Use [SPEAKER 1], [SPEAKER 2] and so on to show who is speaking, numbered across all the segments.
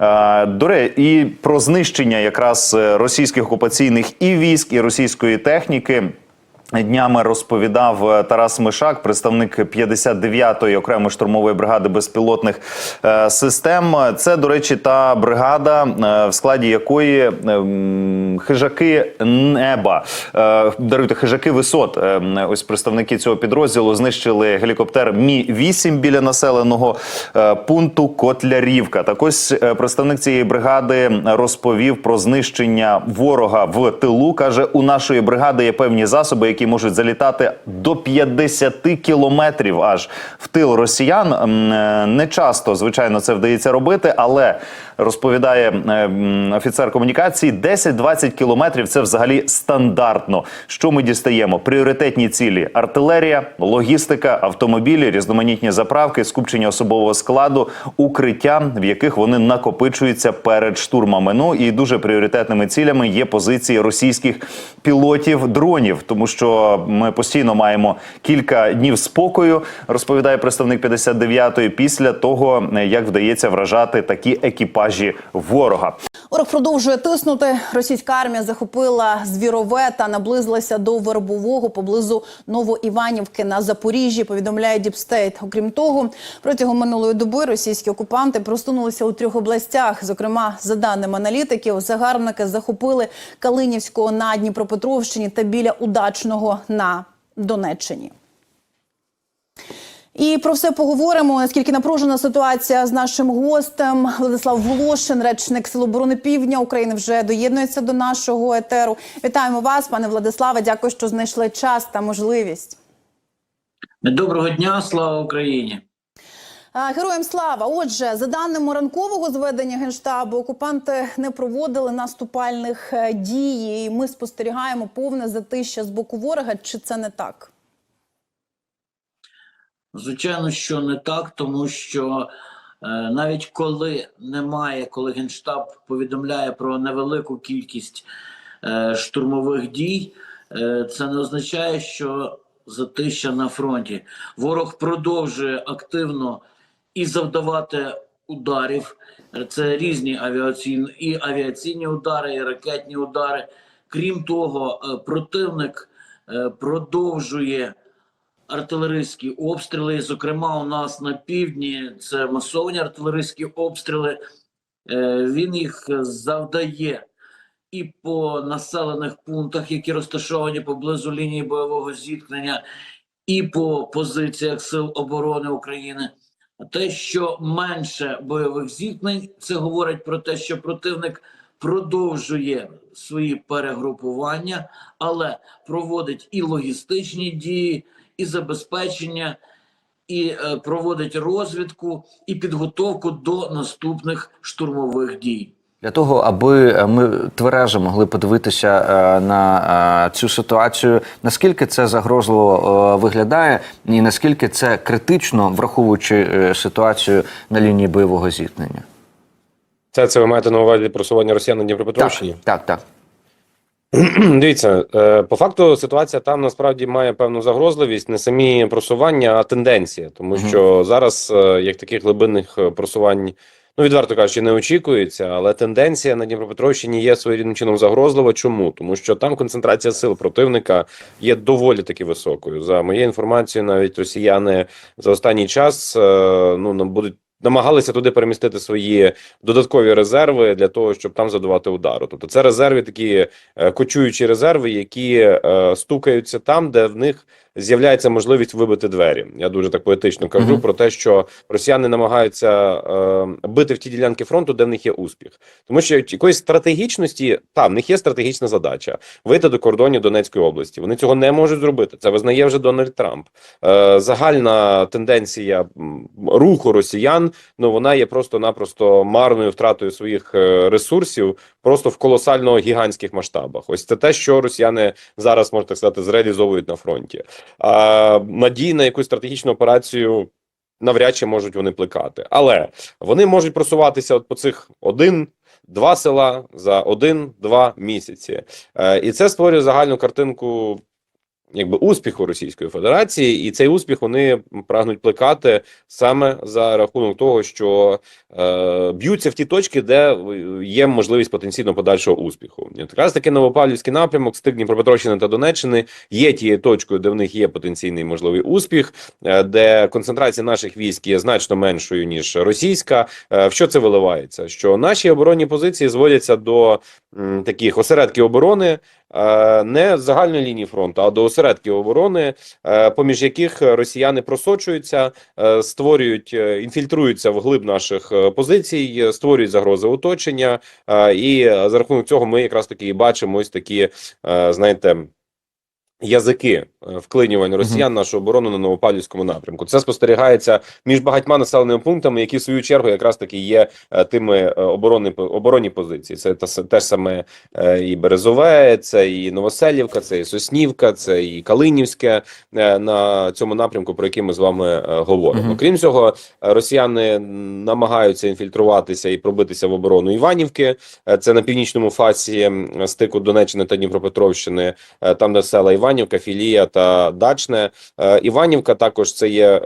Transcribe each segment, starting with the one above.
[SPEAKER 1] Е, До речі, і про знищення якраз е, російських окупаційних і військ, і російської техніки. Днями розповідав е, Тарас Мишак, представник 59-ї окремої штурмової бригади безпілотних е, систем. Це, до речі, та бригада, е, в складі якої е, хижаки неба даруйте хижаки висот. Е, Ось представники цього підрозділу знищили гелікоптер Мі 8 біля населеного пункту Котлярівка. Так ось представник цієї бригади розповів про знищення ворога в тилу. каже, у нашої бригади є певні засоби, які можуть залітати до 50 кілометрів аж в тил росіян. Е, Не часто, звичайно, це вдається робити, але розповідає е, офіцер комунікації, 10-20 кілометрів це взагалі стандартно. Що ми дістаємо? Пріоритетні цілі: артилерія, логістика, автомобілі, різноманітні заправки, скупчення особового складу, укриття, в яких вони накопичуються перед штурмами. Ну і дуже пріоритетними цілями є позиції російських пілотів дронів, тому що ми постійно маємо кілька днів спокою, розповідає представник 59-ї, після того як вдається вражати такі екіпажі ворога.
[SPEAKER 2] Ворог продовжує тиснути. Російська армія захопила звірове та наблизилася до Вербового поблизу Новоіванівки на Запоріжжі. Повідомляє Діпстейт. Окрім того, протягом минулої доби російські окупанти просунулися у трьох областях. Зокрема, за даними аналітиків, загарбники захопили Калинівського на Дніпропетровщині та біля удачного на Донеччині. І про все поговоримо. Наскільки напружена ситуація з нашим гостем Владислав Волошин, речник Сил оборони Півдня України, вже доєднується до нашого етеру. Вітаємо вас, пане Владиславе. Дякую, що знайшли час та можливість.
[SPEAKER 3] Доброго дня, слава Україні!
[SPEAKER 2] Героям слава! Отже, за даними ранкового зведення генштабу, окупанти не проводили наступальних е, дій. І Ми спостерігаємо повне затища з боку ворога. Чи це не так?
[SPEAKER 3] Звичайно, що не так, тому що е, навіть коли немає, коли генштаб повідомляє про невелику кількість е, штурмових дій, е, це не означає, що затища на фронті. Ворог продовжує активно і завдавати ударів. Це різні авіаційні і авіаційні удари, і ракетні удари. Крім того, е, противник е, продовжує артилерійські обстріли. Зокрема, у нас на півдні це масовані артилерійські обстріли. Е, Він їх завдає і по населених пунктах, які розташовані поблизу лінії бойового зіткнення, і по позиціях Сил оборони України. Те, що менше бойових зіткнень, це говорить про те, що противник продовжує свої перегрупування, але проводить і логістичні дії, і забезпечення, і е, проводить розвідку і підготовку до наступних штурмових дій.
[SPEAKER 4] Для того, аби е, ми тверезо могли подивитися е, на цю ситуацію, наскільки це загрозливо виглядає, і наскільки це критично, враховуючи ситуацію на лінії бойового зіткнення?
[SPEAKER 5] Це, це ви маєте на увазі просування росіян на Дніпропетровщині?
[SPEAKER 4] Так, так, так.
[SPEAKER 5] Дивіться, е, по факту ситуація там насправді має певну загрозливість, не самі просування, а тенденція. Тому що зараз е, як таких глибинних е, просувань, ну відверто кажучи, не очікується, але тенденція на Дніпропетровщині є своєрідним чином загрозлива. Чому? Тому що там концентрація сил противника є доволі таки високою. За моєю інформацією, навіть росіяни за останній час ну нам будуть. Намагалися туди перемістити свої додаткові резерви для того, щоб там задавати удару. Тобто це резерви, такі е, кочуючі резерви, які е, стукаються там, де в них з'являється можливість вибити двері. Я дуже так поетично кажу
[SPEAKER 4] Мгм.
[SPEAKER 5] про те, що росіяни намагаються е, бити в ті ділянки фронту, де в них є успіх, тому що якоїсь стратегічності там в них є стратегічна задача вийти до кордонів Донецької області. Вони цього не можуть зробити. Це визнає вже Дональд Трамп. Е, загальна тенденція руху росіян. Ну вона є просто-напросто марною втратою своїх е, ресурсів, просто в колосально гігантських масштабах. Ось це те, що росіяни зараз можна так сказати зреалізовують на фронті. А надії на якусь стратегічну операцію навряд чи можуть вони плекати, але вони можуть просуватися от по цих один. Два села за один-два місяці, е, і це створює загальну картинку якби успіху Російської Федерації, і цей успіх вони прагнуть плекати саме за рахунок того, що е, б'ються в ті точки, де є можливість потенційно подальшого успіху. Якраз таки Новопавлівський напрямок, стик Дніпропетровщини та Донеччини є тією точкою, де в них є потенційний можливий успіх, е, де концентрація наших військ є значно меншою ніж російська. Е, В що це виливається? Що наші оборонні позиції зводяться до м, таких осередків оборони. е, Не загальної лінії фронту, а до осередків оборони, е, поміж яких росіяни просочуються, е, створюють, е, інфільтруються в глиб наших позицій, створюють загрози оточення, і за рахунок цього ми якраз таки і бачимо ось такі, знаєте. Язики е, вклинювань росіян нашу оборону на Новопавлівському напрямку. Це спостерігається між багатьма населеними пунктами, які в свою чергу якраз таки є е, тими е, оборонні оборонні позиції. Це та те ж саме і Березове, це і Новоселівка, це і Соснівка, це і Калинівське на цьому напрямку, про який ми з вами говоримо.
[SPEAKER 4] Мгм.
[SPEAKER 5] Крім цього, росіяни намагаються інфільтруватися і пробитися в оборону Іванівки. Це на північному фасі стику Донеччини та Дніпропетровщини, там де села Іванівка, Філія та Дачне. Е, Іванівка також це є е,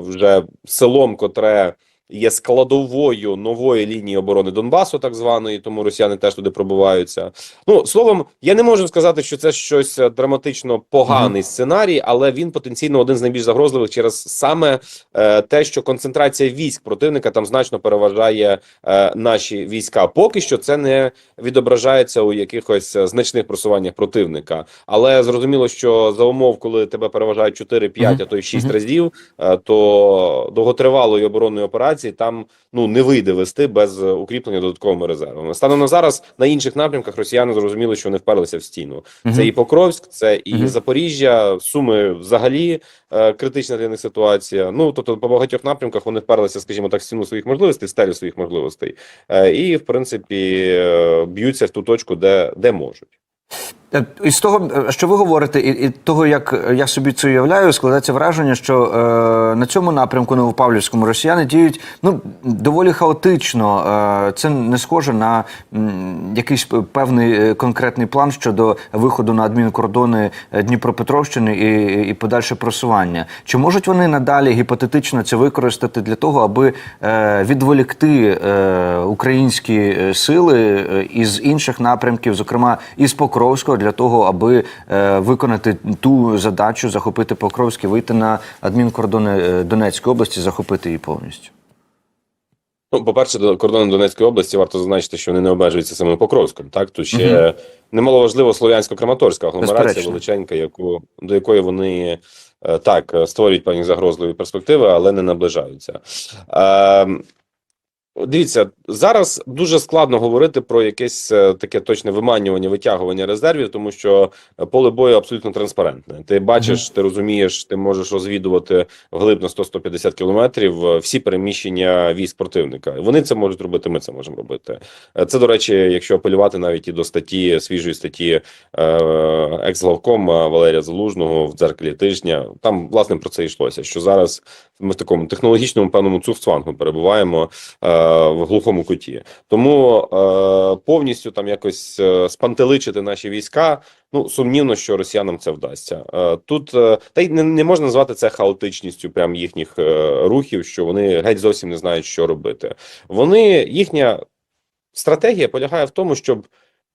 [SPEAKER 5] вже селом, котре. Є складовою нової лінії оборони Донбасу, так званої, тому росіяни теж туди пробиваються. Ну словом, я не можу сказати, що це щось е, драматично поганий сценарій, але він потенційно один з найбільш загрозливих через саме е, те, що концентрація військ противника там значно переважає е, наші війська. Поки що це не відображається у якихось е, значних просуваннях противника. Але зрозуміло, що за умов, коли тебе переважають 4, 5, а то й 6
[SPEAKER 4] Мгм.
[SPEAKER 5] разів, е, то довготривалої оборонної операції там ну не вийде вести без е, укріплення додатковими резервами. Станом на зараз на інших напрямках росіяни зрозуміли, що вони вперлися в стіну.
[SPEAKER 4] Мгм.
[SPEAKER 5] Це і Покровськ, це і
[SPEAKER 4] Мгм.
[SPEAKER 5] Запоріжжя, Суми взагалі е, критична для них ситуація. Ну тобто, по багатьох напрямках вони вперлися, скажімо так, в стіну своїх можливостей, стелю своїх можливостей, е, і в принципі е, б'ються в ту точку, де, де можуть.
[SPEAKER 4] Е, Із того, е, що ви говорите, і, і того, як я собі це уявляю, складається враження, що е, на цьому напрямку Новопавлівському росіяни діють ну доволі хаотично. Е, це не схоже на м, якийсь певний е, конкретний план щодо виходу на адмінкордони Дніпропетровщини і, і подальше просування. Чи можуть вони надалі гіпотетично це використати для того, аби е, відволікти е, українські сили із інших напрямків, зокрема із Покровського, для того, аби е, виконати ту задачу, захопити Покровське, вийти на адмінкордони е, Донецької області, захопити її повністю.
[SPEAKER 5] Ну, по-перше, до кордону Донецької області варто зазначити, що вони не обмежуються самим Покровськом. Так, тут ще немаловажливо слов'янсько-краматорська агломерація
[SPEAKER 4] Безперечно.
[SPEAKER 5] величенька, яку до якої вони е, так створюють певні загрозливі перспективи, але не наближаються. Е, Дивіться, зараз дуже складно говорити про якесь е, таке точне виманювання, витягування резервів, тому що е, поле бою абсолютно транспарентне. Ти бачиш, ти розумієш, ти можеш розвідувати вглиб на 100-150 кілометрів е, всі переміщення військ противника. Вони це можуть робити. Ми це можемо робити. Це, до речі, якщо апелювати навіть і до статті свіжої статті е, екс-главкома Валерія Залужного в дзеркалі тижня. Там власне про це йшлося. Що зараз ми в такому технологічному певному цуфцвангу перебуваємо в глухому куті. Тому е, повністю там якось е, спантеличити наші війська. Ну сумнівно, що росіянам це вдасться. Е, тут е, та й не, не можна назвати це хаотичністю прям їхніх е, рухів, що вони геть зовсім не знають, що робити. Вони їхня стратегія полягає в тому, щоб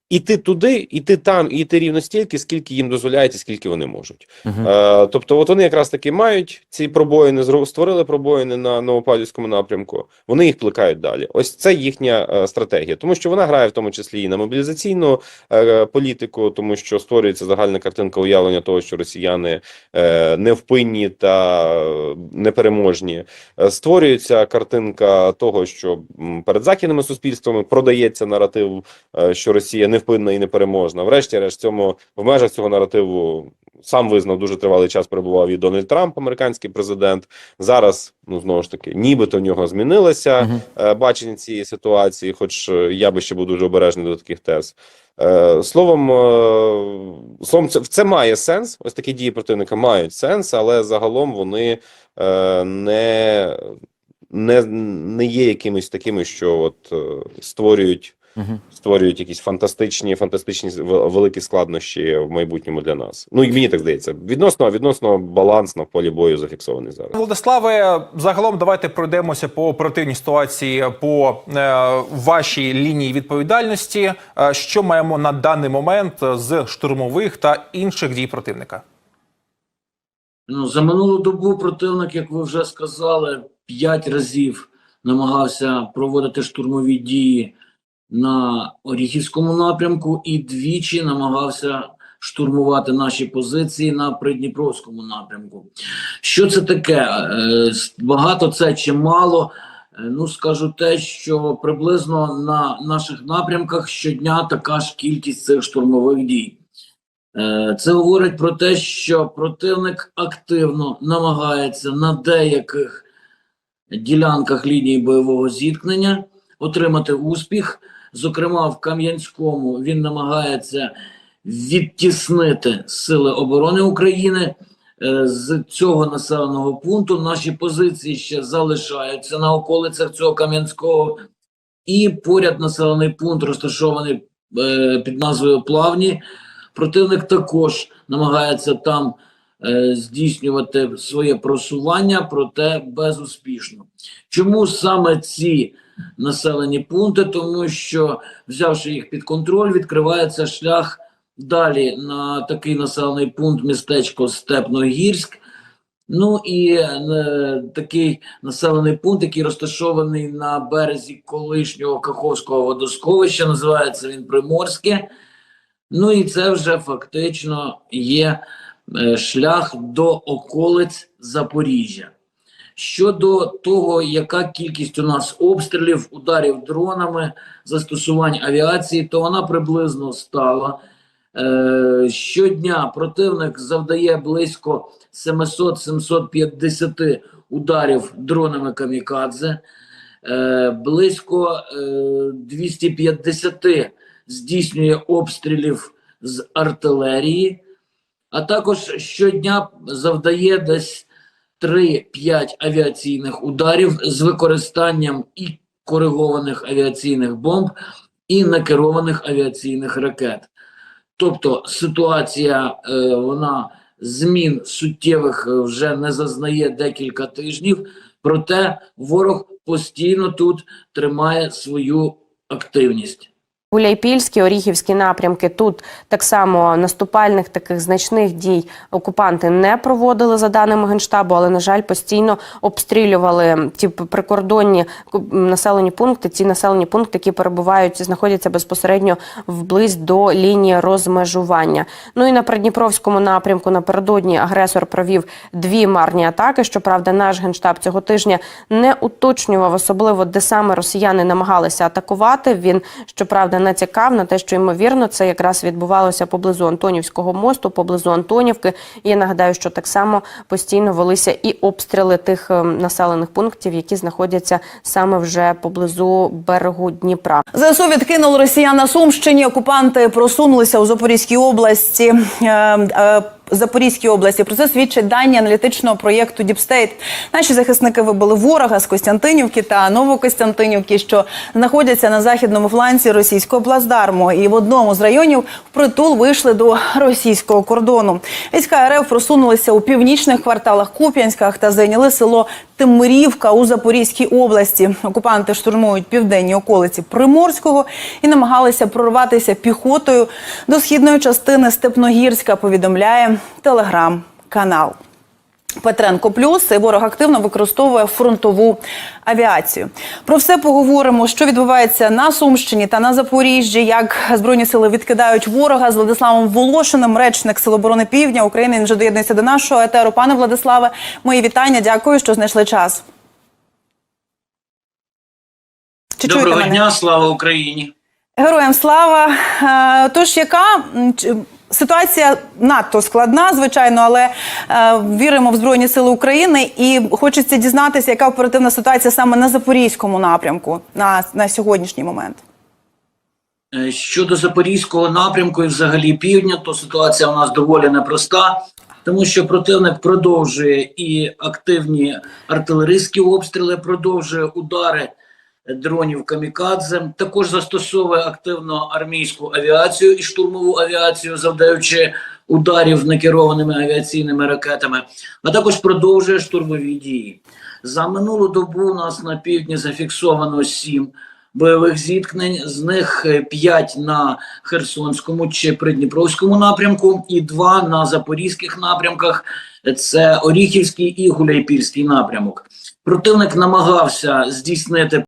[SPEAKER 5] іти туди, іти там, і йти рівно стільки, скільки їм дозволяється, скільки вони можуть.
[SPEAKER 4] Мгм.
[SPEAKER 5] Е, тобто, от вони якраз таки мають ці пробоїни, створили пробоїни на Новопавлівському напрямку. Вони їх плекають далі. Ось це їхня е, стратегія, тому що вона грає в тому числі і на мобілізаційну е, політику, тому що створюється загальна картинка уявлення того, що росіяни е, невпинні та е, непереможні. Е, створюється картинка того, що перед західними суспільствами продається наратив, е, що Росія невпинна і непереможна. Врешті-решт, цьому в межах цього наративу сам визнав дуже тривалий час перебував і Дональд Трамп, американський президент. Зараз ну знову ж таки, нібито в нього змінилося е, бачення цієї ситуації, хоч е, я би ще був дуже обережний до таких тез. Е, Словом, словом, це, це має сенс. Ось такі дії противника мають сенс, але загалом вони не, не, не є якимись такими, що от е, створюють створюють якісь фантастичні, фантастичні великі складнощі в майбутньому для нас. Ну і мені так здається. Відносно відносно баланс на полі бою зафіксований зараз.
[SPEAKER 6] Владиславе, загалом давайте пройдемося по оперативній ситуації по е, вашій лінії відповідальності. Е, що маємо на даний момент з штурмових та інших дій противника?
[SPEAKER 3] Ну, за минулу добу противник, як ви вже сказали, п'ять разів намагався проводити штурмові дії на Оріхівському напрямку і двічі намагався штурмувати наші позиції на Придніпровському напрямку. Що це таке? Е, Багато це чи мало? Е, Ну, скажу те, що приблизно на наших напрямках щодня така ж кількість цих штурмових дій. Е, Це говорить про те, що противник активно намагається на деяких ділянках лінії бойового зіткнення отримати успіх. Зокрема, в Кам'янському він намагається відтіснити Сили оборони України Е, з цього населеного пункту. Наші позиції ще залишаються на околицях цього Кам'янського, і поряд населений пункт розташований е, під назвою Плавні. Противник також намагається там е, здійснювати своє просування, проте безуспішно. Чому саме ці населені пункти? Тому що, взявши їх під контроль, відкривається шлях далі на такий населений пункт містечко Степногірськ. Ну і е, такий населений пункт, який розташований на березі колишнього Каховського водосховища, називається він Приморське. Ну і це вже фактично є е, шлях до околиць Запоріжжя. Щодо того, яка кількість у нас обстрілів, ударів дронами, застосувань авіації, то вона приблизно стала. Е, щодня противник завдає близько 700-750 ударів дронами камікадзе, е, близько е, 250 здійснює обстрілів з артилерії, а також щодня завдає десь 3-5 авіаційних ударів з використанням і коригованих авіаційних бомб, і накерованих авіаційних ракет. Тобто ситуація е, вона змін суттєвих е, вже не зазнає декілька тижнів, проте ворог постійно тут тримає свою активність.
[SPEAKER 7] Гуляйпільські, Оріхівські напрямки. Тут так само наступальних таких значних дій окупанти не проводили за даними генштабу, але на жаль, постійно обстрілювали ті прикордонні населені пункти. Ці населені пункти, які перебувають, знаходяться безпосередньо вблизь до лінії розмежування. Ну і на Придніпровському напрямку напередодні агресор провів дві марні атаки. Щоправда, наш генштаб цього тижня не уточнював особливо, де саме росіяни намагалися атакувати. Він щоправда натякав на те, що ймовірно це якраз відбувалося поблизу Антонівського мосту, поблизу Антонівки. І я нагадаю, що так само постійно велися і обстріли тих ем, населених пунктів, які знаходяться саме вже поблизу берегу Дніпра.
[SPEAKER 2] ЗСУ відкинули росіян на Сумщині. Окупанти просунулися у Запорізькій області. Запорізькій області про це свідчать дані аналітичного проєкту Діпстейт. Наші захисники вибили ворога з Костянтинівки та Новокостянтинівки, що знаходяться на західному фланці російського плацдарму. І в одному з районів впритул вийшли до російського кордону. Війська РФ просунулися у північних кварталах Куп'янськах та зайняли село Тимирівка у Запорізькій області. Окупанти штурмують південні околиці Приморського і намагалися прорватися піхотою до східної частини Степногірська. Повідомляє телеграм-канал. Петренко Плюс і ворог активно використовує фронтову авіацію. Про все поговоримо, що відбувається на Сумщині та на Запоріжжі, як збройні сили відкидають ворога з Владиславом Волошиним, речник Сил оборони Півдня України. Він вже доєднується до нашого етеру. Пане Владиславе, мої вітання. Дякую, що знайшли час. Чи
[SPEAKER 3] Доброго
[SPEAKER 2] мене?
[SPEAKER 3] дня, слава Україні!
[SPEAKER 2] Героям слава. Е, Тож яка ситуація надто складна, звичайно, але е, віримо в Збройні Сили України і хочеться дізнатися, яка оперативна ситуація саме на Запорізькому напрямку на, на сьогоднішній момент.
[SPEAKER 3] Е, Щодо Запорізького напрямку і взагалі півдня, то ситуація у нас доволі непроста, тому що противник продовжує і активні артилерійські обстріли, продовжує удари дронів камікадзе. Також застосовує активно армійську авіацію і штурмову авіацію, завдаючи ударів некерованими авіаційними ракетами, а також продовжує штурмові дії. За минулу добу у нас на півдні зафіксовано сім бойових зіткнень, з них 5 на Херсонському чи Придніпровському напрямку, і 2 на запорізьких напрямках. Це Оріхівський і Гуляйпільський напрямок. Противник намагався здійснити